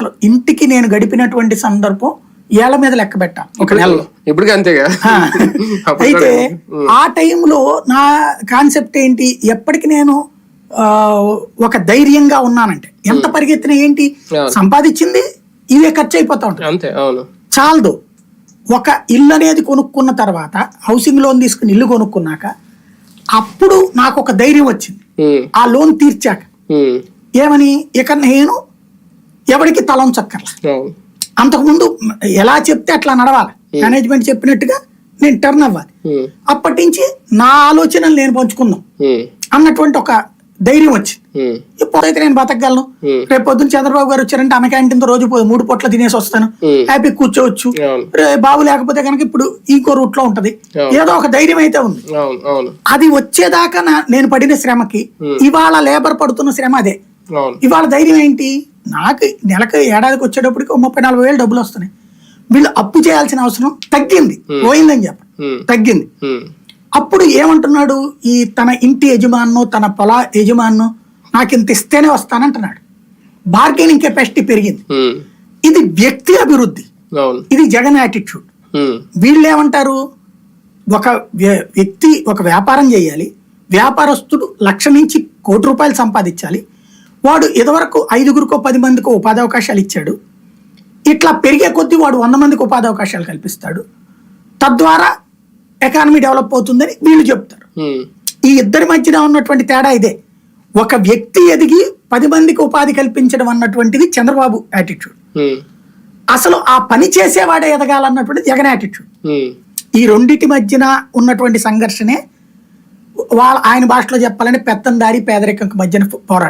అసలు ఇంటికి నేను గడిపినటువంటి సందర్భం ఏళ్ళ మీద లెక్క పెట్టా ఒక నెలలో. అంతేగా? అయితే ఆ టైంలో నా కాన్సెప్ట్ ఏంటి? ఎప్పటికి నేను ఒక ధైర్యంగా ఉన్నానంటే. ఎంత పరిగెత్తినా ఏంటి. సంపాదించింది ఇవే ఖర్చు అయిపోతా ఉంటుంది అవును. చాలదు. ఒక ఇల్లు అనేది కొనుక్కున్న తర్వాత హౌసింగ్ లోన్ తీసుకుని ఇల్లు కొనుక్కున్నాక అప్పుడు నాకు ఒక ధైర్యం వచ్చింది. ఆ లోన్ తీర్చాక. ఏమని? ఇక నేను ఎవరికి తలం చక్కర్లా? అంతకుముందు ఎలా చెప్తే అట్లా నడవాలి. మేనేజ్మెంట్ చెప్పినట్టుగా నేను టర్న్ అవ్వాలి. అప్పటి నుంచి నా ఆలోచనలు నేను పంచుకుందాం అన్నటువంటి ఒక ధైర్యం వచ్చింది. ఇప్పుడైతే నేను బతకగలను. రేపు పొద్దున్న చంద్రబాబు గారు వచ్చారంటే అన్న క్యాంటీన్ రోజు మూడు పొట్ల తినేసి వస్తాను. హ్యాపీ కూర్చోవచ్చు. బాబు లేకపోతే కనుక ఇప్పుడు ఇంకో రూట్లో ఉంటది. ఏదో ఒక ధైర్యం అయితే ఉంది. అది వచ్చేదాకా నేను పడిన శ్రమకి. ఇవాళ లేబర్ పడుతున్న శ్రమ అదే. ఇవాళ ధైర్యం ఏంటి? నాకు నెలకు ఏడాదికి వచ్చేటప్పటికి ముప్పై నలభై వేలు డబ్బులు వస్తున్నాయి. వీళ్ళు అప్పు చేయాల్సిన అవసరం తగ్గింది. పోయిందని చెప్ప. ఉమ్, తగ్గింది. అప్పుడు ఏమంటున్నాడు? ఈ తన ఇంటి యజమాను తన పొల యజమాను నాకు ఇంత ఇస్తేనే వస్తానంటున్నాడు. బార్గెనింగ్ కెపాసిటీ పెరిగింది. ఇది వ్యక్తి అభివృద్ధి. ఇది జగన్ యాటిట్యూడ్. వీళ్ళు ఏమంటారు ఒక వ్య- వ్యక్తి ఒక వ్యాపారం చేయాలి. వ్యాపారస్తుడు లక్ష నుంచి కోటి రూపాయలు సంపాదించాలి. వాడు ఇదివరకు ఐదుగురికో పది మందికో ఉపాధి అవకాశాలు ఇచ్చాడు. ఇట్లా పెరిగే కొద్దీ వాడు వంద మందికి ఉపాధి అవకాశాలు కల్పిస్తాడు. తద్వారా ఎకానమీ డెవలప్ అవుతుందని వీళ్ళు చెప్తారు. ఈ ఇద్దరి మధ్యన ఉన్నటువంటి తేడా ఇదే. ఒక వ్యక్తి ఎదిగి పది మందికి ఉపాధి కల్పించడం అన్నటువంటిది చంద్రబాబు యాటిట్యూడ్ అసలు ఆ పని చేసేవాడే ఎదగాలన్నటువంటిది జగన్ యాటిట్యూడ్ ఈ రెండిటి మధ్యన ఉన్నటువంటి సంఘర్షణే వాళ్ళ ఆయన భాషలో చెప్పాలంటే పెత్తందారి పేదరికం మధ్యన పోరాటం.